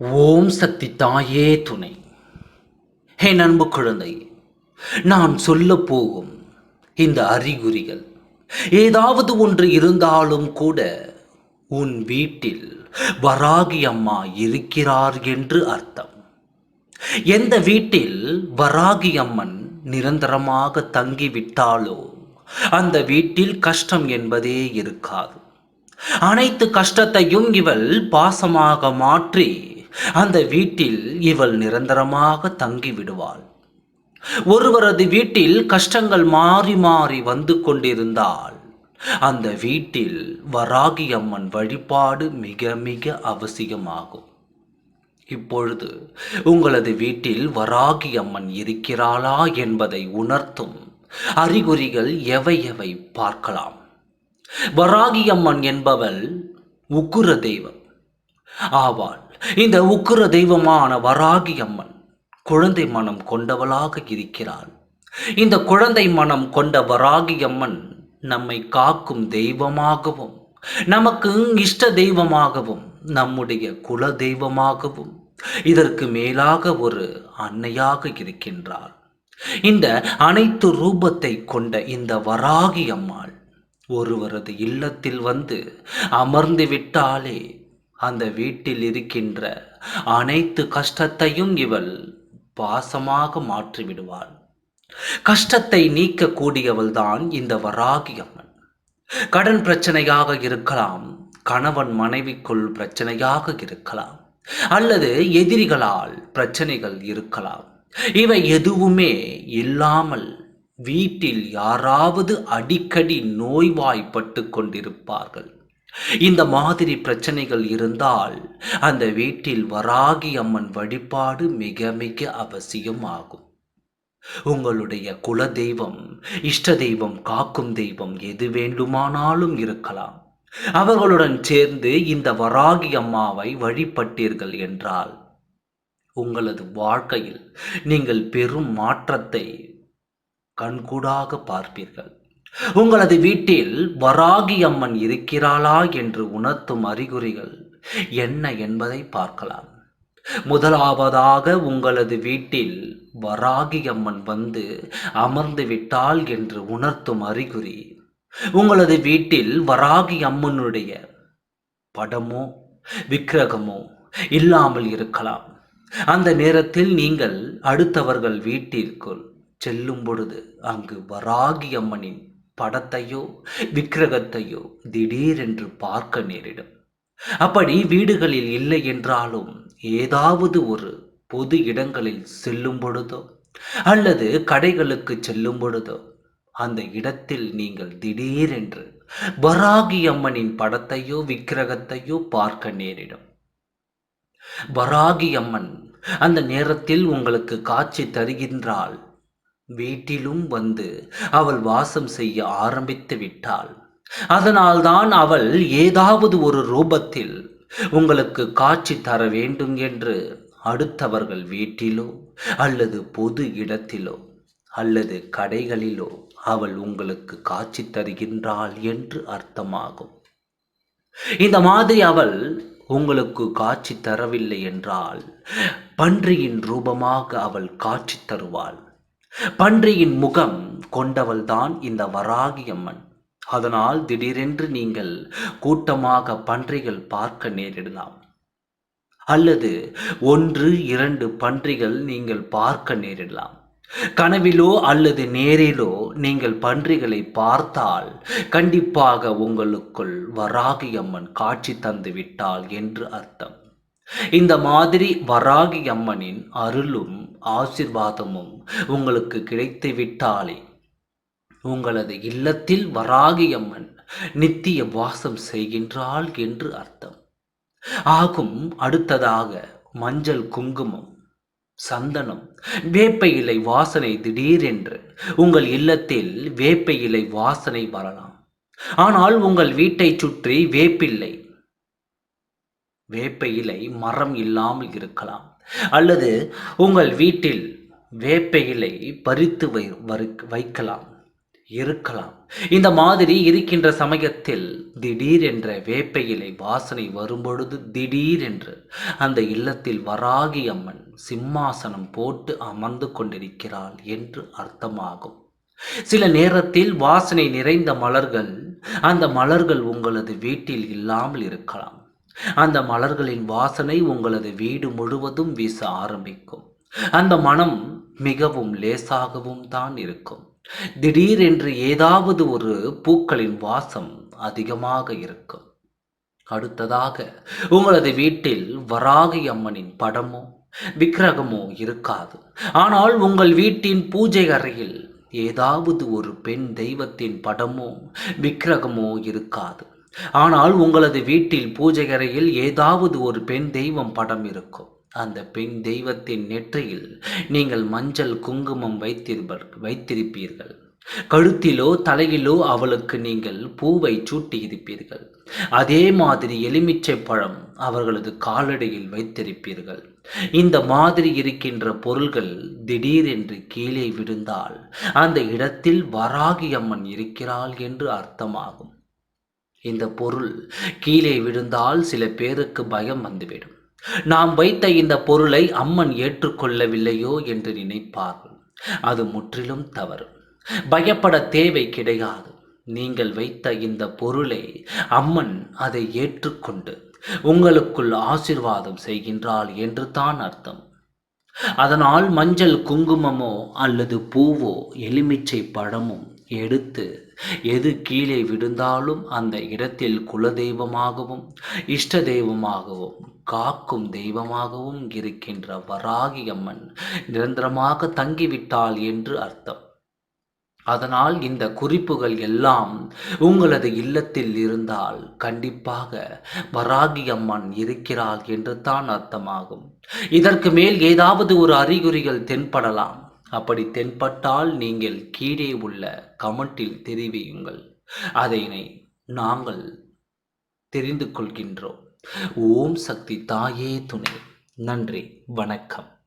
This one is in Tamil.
ஓம் சக்தி தாயே துணை. ஹே அன்பு குழந்தை நான் சொல்ல போகும் இந்த அறிகுறிகள் ஏதாவது ஒன்று இருந்தாலும் கூட உன் வீட்டில் வராகி அம்மா இருக்கிறார் என்று அர்த்தம். எந்த வீட்டில் வராகி அம்மன் நிரந்தரமாக தங்கிவிட்டாலோ அந்த வீட்டில் கஷ்டம் என்பதே இருக்காது. அனைத்து கஷ்டத்தையும் இவள் பாசமாக மாற்றி அந்த வீட்டில் இவள் நிரந்தரமாக தங்கி விடுவாள் ஒருவரது வீட்டில் கஷ்டங்கள் மாறி மாறி வந்து கொண்டிருந்தால் அந்த வீட்டில் வராகி அம்மன் வழிபாடு மிக மிக அவசியமாகும். இப்பொழுது உங்களது வீட்டில் வராகி அம்மன் இருக்கிறாளா என்பதை உணர்த்தும் அறிகுறிகள் எவை எவை பார்க்கலாம். வராகி அம்மன் என்பவள் உக்குர தெய்வம். ஆவாள். இந்த உக்கிர தெய்வமான வராகி அம்மன் குழந்தை மனம் கொண்டவளாக இருக்கிறாள். இந்த குழந்தை மனம் கொண்ட வராகி அம்மன் நம்மை காக்கும் தெய்வமாகவும் நமக்கு இஷ்ட தெய்வமாகவும் நம்முடைய குல தெய்வமாகவும் இதற்கு மேலாக ஒரு அன்னையாக இருக்கின்றாள். இந்த அனைத்து ரூபத்தை கொண்ட இந்த வராகி அம்மாள் ஒருவரது இல்லத்தில் வந்து அமர்ந்து விட்டாலே அந்த வீட்டில் இருக்கின்ற அனைத்து கஷ்டத்தையும் இவள் பாசமாக மாற்றிவிடுவாள். கஷ்டத்தை நீக்கக்கூடியவள் தான் இந்த வராகி அம்மன் கடன் பிரச்சனையாக இருக்கலாம் கணவன் மனைவிக்குள் பிரச்சனையாக இருக்கலாம் அல்லது எதிரிகளால் பிரச்சனைகள் இருக்கலாம். இவை எதுவுமே இல்லாமல் வீட்டில் யாராவது அடிக்கடி நோய்வாய்ப்பட்டு கொண்டிருப்பார்கள். இந்த மாதிரி பிரச்சனைகள் இருந்தால் அந்த வீட்டில் வராகி அம்மன் வழிபாடு மிக மிக அவசியமாகும். உங்களுடைய குல தெய்வம் இஷ்ட தெய்வம் காக்கும் தெய்வம் எது வேண்டுமானாலும் இருக்கலாம். அவர்களுடன் சேர்ந்து இந்த வராகி அம்மாவை வழிபட்டீர்கள் என்றால் உங்களது வாழ்க்கையில் நீங்கள் பெரும் மாற்றத்தை கண்கூடாக பார்ப்பீர்கள். உங்களது வீட்டில் வராகி அம்மன் இருக்கிறாளா என்று உணர்த்தும் அறிகுறிகள் என்ன என்பதை பார்க்கலாம். முதலாவதாக உங்களது வீட்டில் வராகி அம்மன் வந்து அமர்ந்து விட்டாள் என்று உணர்த்தும் அறிகுறி. உங்களது வீட்டில் வராகி அம்மனுடைய படமோ விக்கிரகமோ இல்லாமல் இருக்கலாம். அந்த நேரத்தில் நீங்கள் அடுத்தவர்கள் வீட்டிற்குள் செல்லும் பொழுது அங்கு வராகி அம்மனின் படத்தையோ விக்கிரகத்தையோ திடீரென்று பார்க்க நேரிடும். அப்படி வீடுகளில் இல்லை என்றாலும் ஏதாவது ஒரு பொது இடங்களில் செல்லும் பொழுதோ அல்லது கடைகளுக்கு செல்லும் பொழுதோ அந்த இடத்தில் நீங்கள் திடீரென்று வராகி அம்மனின் படத்தையோ விக்கிரகத்தையோ பார்க்க நேரிடும். வராகி அம்மன் அந்த நேரத்தில் உங்களுக்கு காட்சி தருகின்றாள் வீட்டிலும் வந்து அவள் வாசம் செய்ய ஆரம்பித்து விட்டாள். அதனால்தான் அவள் ஏதாவது ஒரு ரூபத்தில் உங்களுக்கு காட்சி தர வேண்டும் என்று அடுத்தவர்கள் வீட்டிலோ அல்லது பொது இடத்திலோ அல்லது கடைகளிலோ அவள் உங்களுக்கு காட்சி தருகின்றாள் என்று அர்த்தமாகும். இந்த மாதிரி அவள் உங்களுக்கு காட்சி தரவில்லை என்றால் பன்றியின் ரூபமாக அவள் காட்சி தருவாள். பன்றியின் முகம் கொண்டவள்தான் இந்த வராகி அம்மன் அதனால் திடீரென்று நீங்கள் கூட்டமாக பன்றிகள் பார்க்க நேரிடலாம். அல்லது ஒன்று இரண்டு பன்றிகள் நீங்கள் பார்க்க நேரிடலாம். கனவிலோ அல்லது நேரிலோ நீங்கள் பன்றிகளை பார்த்தால் கண்டிப்பாக உங்களுக்குள் வராகி அம்மன் காட்சி தந்து விட்டாள் என்று அர்த்தம். இந்த மாதிரி வராகி அம்மனின் அருளும் ஆசிர்வாதமும் உங்களுக்கு கிடைத்து விட்டாலே உங்களது இல்லத்தில் வராகி அம்மன் நித்திய வாசம் செய்கின்றாள் என்று அர்த்தம். ஆகும் அடுத்ததாக மஞ்சள் குங்குமம் சந்தனம் வேப்ப இலை வாசனை திடீரென்று உங்கள் இல்லத்தில் வேப்ப இலை வாசனை வரலாம். ஆனால் உங்கள் வீட்டை சுற்றி வேப்பில்லை வேப்ப இலை மரம் இல்லாமல் இருக்கலாம். அல்லது உங்கள் வீட்டில் வேப்ப இலை பறித்து வை வைக்கலாம் இருக்கலாம். இந்த மாதிரி இருக்கின்ற சமயத்தில் திடீர் என்ற வேப்ப இலை வாசனை வரும்பொழுது திடீர் என்று அந்த இல்லத்தில் வராகி அம்மன் சிம்மாசனம் போட்டு அமர்ந்து கொண்டிருக்கிறாள் என்று அர்த்தமாகும். சில நேரத்தில் வாசனை நிறைந்த மலர்கள் அந்த மலர்கள் உங்களது வீட்டில் இல்லாமல் இருக்கலாம். அந்த மலர்களின் வாசனை உங்களது வீடு முழுவதும் வீச ஆரம்பிக்கும். அந்த மனம் மிகவும் லேசாகவும் தான் இருக்கும். திடீரென்று ஏதாவது ஒரு பூக்களின் வாசம் அதிகமாக இருக்கும். அடுத்ததாக உங்களது வீட்டில் வராகி அம்மனின் படமோ விக்கிரகமோ இருக்காது. ஆனால் உங்கள் வீட்டின் பூஜை அறையில் ஏதாவது ஒரு பெண் தெய்வத்தின் படமோ விக்கிரகமோ இருக்காது. ஆனால் உங்களது வீட்டில் பூஜைகரையில் ஏதாவது ஒரு பெண் தெய்வம் படம் இருக்கும் அந்த பெண் தெய்வத்தின் நெற்றியில் நீங்கள் மஞ்சள் குங்குமம் வைத்திருப்பர் வைத்திருப்பீர்கள். கழுத்திலோ தலையிலோ அவளுக்கு நீங்கள் பூவை சூட்டி இருப்பீர்கள் அதே மாதிரி எலுமிச்சை பழம் அவர்களது காலடியில் வைத்திருப்பீர்கள். இந்த மாதிரி இருக்கின்ற பொருள்கள் திடீரென்று கீழே விழுந்தால் அந்த இடத்தில் வராகி அம்மன் இருக்கிறாள் என்று அர்த்தமாகும். இந்த பொருள் கீழே விழுந்தால் சில பேருக்கு பயம் வந்துவிடும். நாம் வைத்த இந்த பொருளை அம்மன் ஏற்றுக்கொள்ளவில்லையோ என்று நினைப்பார்கள். அது முற்றிலும் தவறு. பயப்பட தேவை கிடையாது. நீங்கள் வைத்த இந்த பொருளை அம்மன் அதை ஏற்றுக்கொண்டு உங்களுக்குள் ஆசிர்வாதம் செய்கின்றாள் என்று தான் அர்த்தம். அதனால் மஞ்சள் குங்குமமோ அல்லது பூவோ எலுமிச்சை பழமும் எடுத்து எது கீழே விழுந்தாலும் அந்த இடத்தில் குலதெய்வமாகவும் இஷ்ட தெய்வமாகவும் காக்கும் தெய்வமாகவும் இருக்கின்ற வராகி அம்மன் நிரந்தரமாக தங்கிவிட்டாள் என்று அர்த்தம். அதனால் இந்த குறிப்புகள் எல்லாம் உங்களது இல்லத்தில் இருந்தால் கண்டிப்பாக வராகி அம்மன் இருக்கிறாள் என்று தான் அர்த்தமாகும். இதற்கு மேல் ஏதாவது ஒரு அறிகுறிகள் தென்படலாம். அப்படி தென்பட்டால் நீங்கள் கீழே உள்ள கமெண்டில் தெரிவியுங்கள். அதனை நாங்கள் தெரிந்து கொள்கின்றோம். ஓம் சக்தி தாயே துணை. நன்றி. வணக்கம்.